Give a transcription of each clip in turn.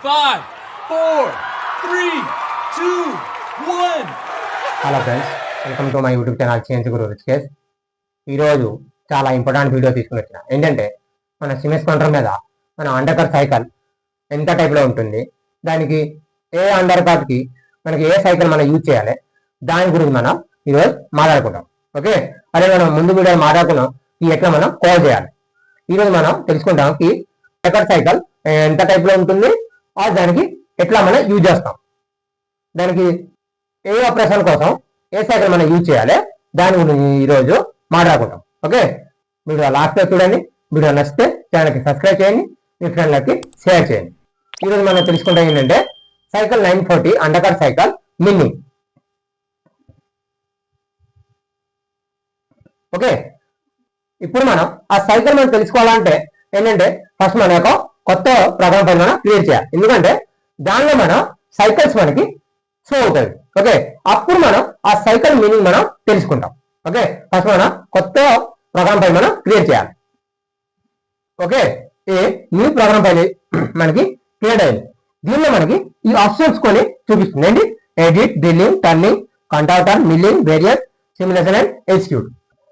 Five, four, three, two, one. Hello friends welcome to my YouTube channel change Guru రిచ్కేస్ ఈరోజు చాలా important video తీసుకుని వచ్చిన ఏంటంటే మన సిమెస్ కౌంటర్ మీద మన అండర్కర్ సైకిల్ ఎంత టైప్లో ఉంటుంది? దానికి ఏ అండర్కి మనకి ఏ సైకిల్ మనం యూజ్ చేయాలి? దాని గురించి మనం ఈరోజు మాట్లాడుకుంటాం ఓకే? అదే మనం ముందు వీడియో మాట్లాడుకున్నాం ఈ ఎట్లా మనం కాల్ చేయాలి. ఈరోజు మనం తెలుసుకుంటాం ఈ అండర్ సైకిల్ ఎంత టైప్లో ఉంటుంది? ఆ దానికి ఎట్లా మనం యూజ్ చేస్తాం? దానికి ఏ ఆపరేషన్ కోసం ఏ సైకిల్ మనం యూజ్ చేయాలి? దాని గురించి ఈరోజు మాట్లాడుకుంటాం. ఓకే వీడియో లాస్ట్ చూడండి. వీడియో నచ్చితే ఛానల్కి సబ్స్క్రైబ్ చేయండి. మీ ఫ్రెండ్లకి షేర్ చేయండి. ఈరోజు మనం తెలుసుకుంటాం ఏంటంటే cycle nine forty under cycle మిన్ని ఓకే ఇప్పుడు మనం ఆ సైకిల్ మనం తెలుసుకోవాలంటే ఏంటంటే ఫస్ట్ మన యొక్క కొత్త ప్రధాన ఫైల్ మనం క్రియేట్ చేయాలి. ఎందుకంటే దానిలో మనం సైకిల్స్ మనకి షో అవుతుంది ఓకే అప్పుడు మనం ఆ సైకిల్ మీనింగ్ మనం తెలుసుకుంటాం. ఓకే ఫస్ట్ మనం కొత్త ప్రోగ్రామ్ ఫైల్ మనం క్రియేట్ చేయాలి. Okay a new program file మనకి క్రియేట్ అయింది. దీనిలో మనకి ఈ ఆప్షన్స్ కొని చూపిస్తుంది. ఏంటి? Edit drilling turning contactor milling various simulation and execute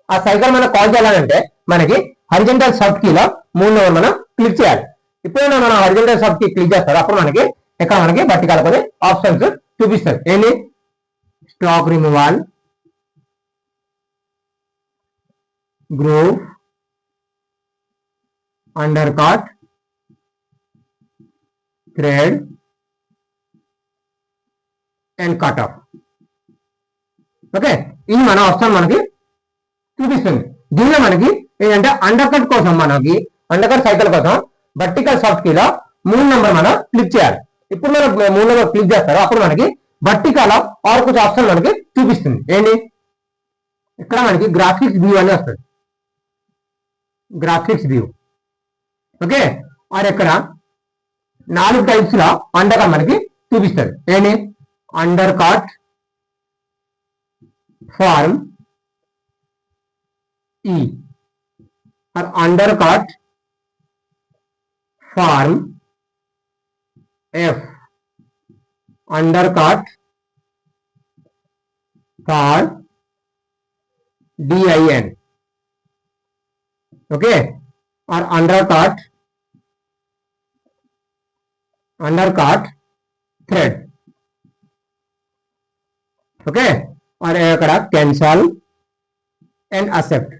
ఆ సైకిల్ మనం కాల్ చేయాలంటే మనకి హరిజెంటల్ సబ్ కీలో మూడు నెంబర్ మనం క్లిక్ చేయాలి. ఎప్పుడైనా మనం హరిజెంటల్ సబ్కి క్లిక్ చేస్తారు? అప్పుడు మనకి ఇక్కడ మనకి బట్టి కలపని ఆప్షన్స్ చూపిస్తారు ఏంటి stock removal groove under cut thread and cut off okay ఇది మన ఆప్షన్ మనకి చూపిస్తుంది. దీనిలో మనకి ఏంటంటే అండర్ కట్ కోసం మనకి అండర్ కట్ సైకిల్ కోసం వర్టికల్ సాఫ్ట్ కీలో మూడు నెంబర్ మనం క్లిక్ చేయాలి. ఇప్పుడు మనం మూడు నెంబర్ క్లిక్ చేస్తారు అప్పుడు మనకి వర్టికల్ ఆర్ కొంచెం ఆప్షన్ మనకి చూపిస్తుంది. ఏంటి? ఇక్కడ మనకి గ్రాఫిక్స్ వ్యూ అని వస్తుంది. Graphics view okay? ఆర్ ఇక్కడ నాలుగు టైప్స్లో అండర్ కట్ మనకి చూపిస్తుంది. ఏంటి? Under cut form E or undercut form F undercut for DIN okay or undercut undercut thread okay or ఇక్కడ cancel and accept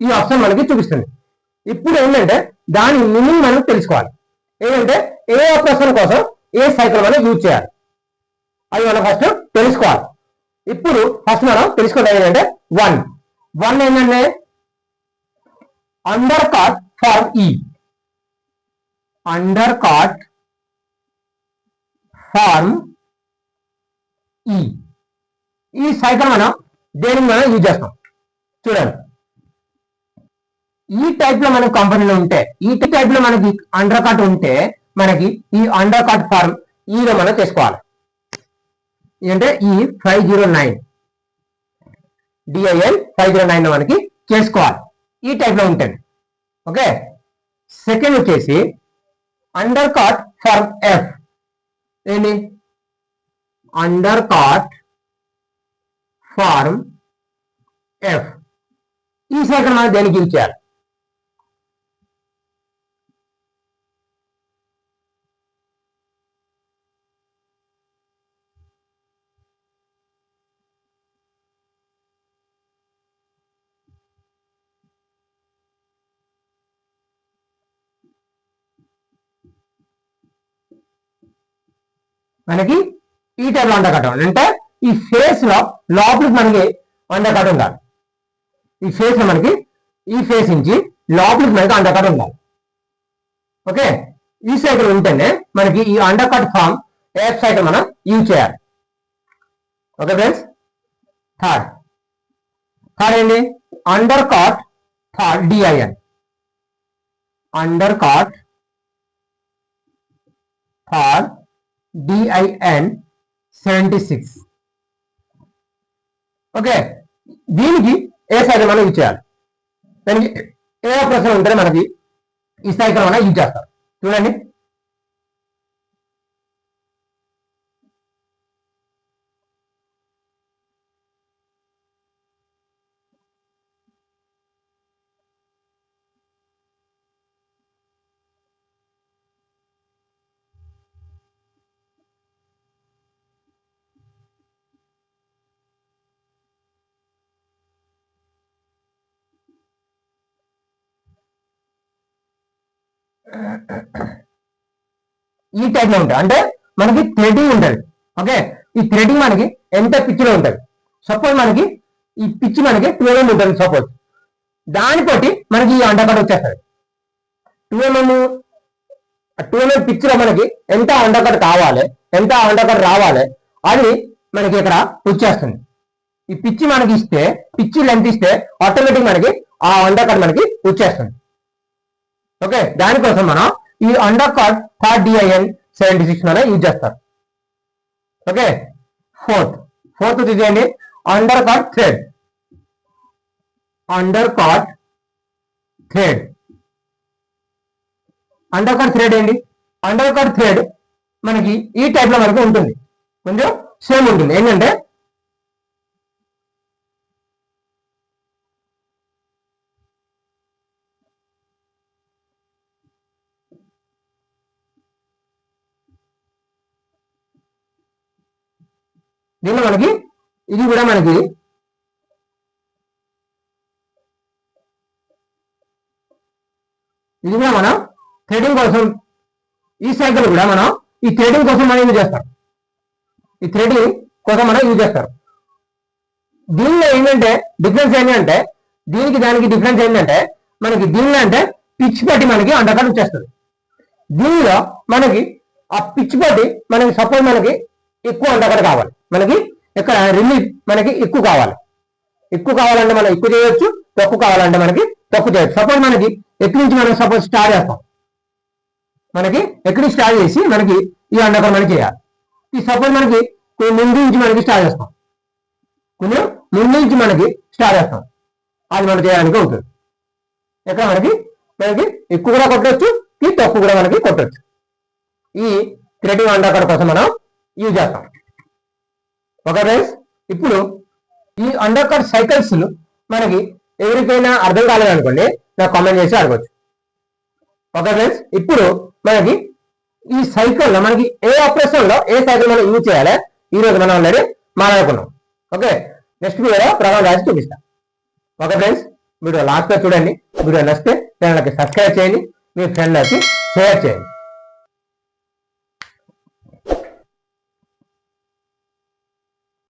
ఈ ఆప్షన్ మనకి చూపిస్తుంది ఇప్పుడు ఏంటంటే దాని మీనింగ్ మనం తెలుసుకోవాలి. ఏంటంటే ఏ ఆపరేషన్ కోసం ఏ సైకిల్ మనం యూజ్ చేయాలి. అది మనం ఫస్ట్ తెలుసుకోవాలి. ఇప్పుడు ఫస్ట్ మనం తెలుసుకోవడం ఏంటంటే వన్ వన్ ఏంటంటే under cut for E under cut form E ఈ సైకిల్ మనం దేనికి మనం యూజ్ చేస్తాం? చూడండి. ఈ టైప్లో మనకు కంపెనీలో ఉంటే ఈ టైప్లో మనకి అండర్ కట్ ఉంటే మనకి ఈ అండర్ కట్ ఫార్మ్ ఈలో మనం చేసుకోవాలి. ఏంటంటే ఈ five zero nine DIL five zero nine మనకి చేసుకోవాలి. ఈ టైప్లో ఉంటుంది ఓకే? సెకండ్ వచ్చేసి అండర్ కాట్ ఫార్మ్ ఎఫ్ ఏంటి? అండర్ కాట్ ఫార్మ్ ఎఫ్ ఈ సైకిల్ మనం దేనికి యూజ్ చేయాలి? మనకి ఈ టైప్లో అంటే ఈ ఫేస్లో లోపలికి మనకి అండకట్ కట్ ఉండాలి. ఈ ఫేస్లో మనకి ఈ ఫేస్ నుంచి లోపలికి మనకి అండకట్ కట్ ఉండాలి. ఓకే? ఈ సైకిల్ ఉంటేనే మనకి ఈ అండకట్ ఫామ్ ఎఫ్ సైకిల్ మనం యూజ్ చేయాలి. ఓకే ఫ్రెండ్స్ థర్డ్ థర్డ్ ఏంటి? Under cut third DIN under cut third DIN seventy six okay దీనికి ఏ సైకిల్ మనం యూజ్ చేయాలి? దానికి ఏ ప్రశ్న ఉంటే మనకి ఈ సైకిల్ మనం యూజ్ చేస్తాం. చూడండి. ఈ టైప్లో ఉంటుంది అంటే మనకి థ్రెడింగ్ ఉంటుంది. ఓకే ఈ థ్రెడింగ్ మనకి ఎంత పిచ్చిలో లో ఉంటుంది? సపోజ్ మనకి ఈ పిచ్చి మనకి టూ ఎంఎం ఉంటుంది సపోజ్ దానితోటి మనకి ఈ అండర్ వచ్చేస్తుంది. వచ్చేస్తుంది ఎంఎం టూ ఎంఎం పిచ్చిలో మనకి ఎంత అండర్ కావాలి ఎంత అండర్ రావాలి అది మనకి ఇక్కడ వచ్చేస్తుంది. ఈ పిచ్చి మనకి ఇస్తే పిచ్చి లెంత్ ఇస్తే ఆటోమేటిక్ మనకి ఆ అండర్ మనకి వచ్చేస్తుంది. ఓకే దానికోసం మనం ఈ under cut third DIN seventy six అనే యూజ్ చేస్తారు ఓకే ఫోర్త్ ఫోర్త్ తీసేయండి under cut thread under cut thread under cut thread ఏంటి? అండర్ కార్డ్ థ్రెడ్ మనకి ఈ టైప్లో మనకి ఉంటుంది. కొంచెం సేమ్ ఉంటుంది. ఏంటంటే దీనిలో మనకి ఇది కూడా మనకి ఇది కూడా మనం థ్రెడింగ్ కోసం ఈ సైకిల్ కూడా మనం ఈ థ్రెడింగ్ కోసం మనం యూజ్ చేస్తాం. ఈ థ్రెడింగ్ కోసం మనం యూజ్ చేస్తారు దీనిలో ఏంటంటే డిఫరెన్స్ ఏంటంటే దీనికి దానికి డిఫరెన్స్ ఏంటంటే మనకి దీనిలో అంటే పిచ్ పట్టి మనకి అండర్కట్ వచ్చేస్తుంది. దీనిలో మనకి ఆ పిచ్ పట్టి మనకి సపోజ్ మనకి ఎక్కువ అండర్కట్ కావాలి. మనకి ఇక్కడ రిలీఫ్ మనకి ఎక్కువ కావాలి. ఎక్కువ కావాలంటే మనం ఎక్కువ చేయొచ్చు తక్కువ కావాలంటే మనకి తక్కువ చేయొచ్చు. సపోజ్ మనకి ఎక్కడి నుంచి మనం సపోజ్ స్టార్ట్ చేస్తాం? మనకి ఎక్కడి స్టార్ట్ చేసి మనకి ఈ అండకం మనకి చేయాలి. ఈ సపోజ్ మనకి కొన్ని ముందు నుంచి మనకి స్టార్ట్ చేస్తాం. కొన్ని ముందు నుంచి మనకి స్టార్ట్ చేస్తాం. అది మనం చేయడానికి అవుతుంది ఇక్కడ మనకి? మనకి ఎక్కువ కూడా కొట్టచ్చు ఈ తక్కువ కూడా మనకి కొట్టచ్చు. ఈ క్రియేటివ్ అండర్ కోసం మనం యూజ్ చేస్తాం. ఓకే ఫ్రెండ్స్ ఇప్పుడు ఈ అండర్ కట్ సైకిల్స్ మనకి ఎవరికైనా అర్థం కాలేదనుకోండి నాకు కామెంట్ చేసి అడగచ్చు. ఓకే ఫ్రెండ్స్ ఇప్పుడు మనకి ఈ సైకిల్లో మనకి ఏ ఆపరేషన్లో ఏ సైకిల్ మనం యూజ్ చేయాలి? ఈ రోజు మనం ఆల్రెడీ మాట్లాడుకున్నాం ఓకే నెక్స్ట్ వీడియో ప్రమాణం రాసి చూపిస్తా. ఓకే ఫ్రెండ్స్ వీడియో లాస్ట్ చూడండి. వీడియో నచ్చితే ఛానల్కి సబ్స్క్రైబ్ చేయండి. మీ ఫ్రెండ్లకి షేర్ చేయండి.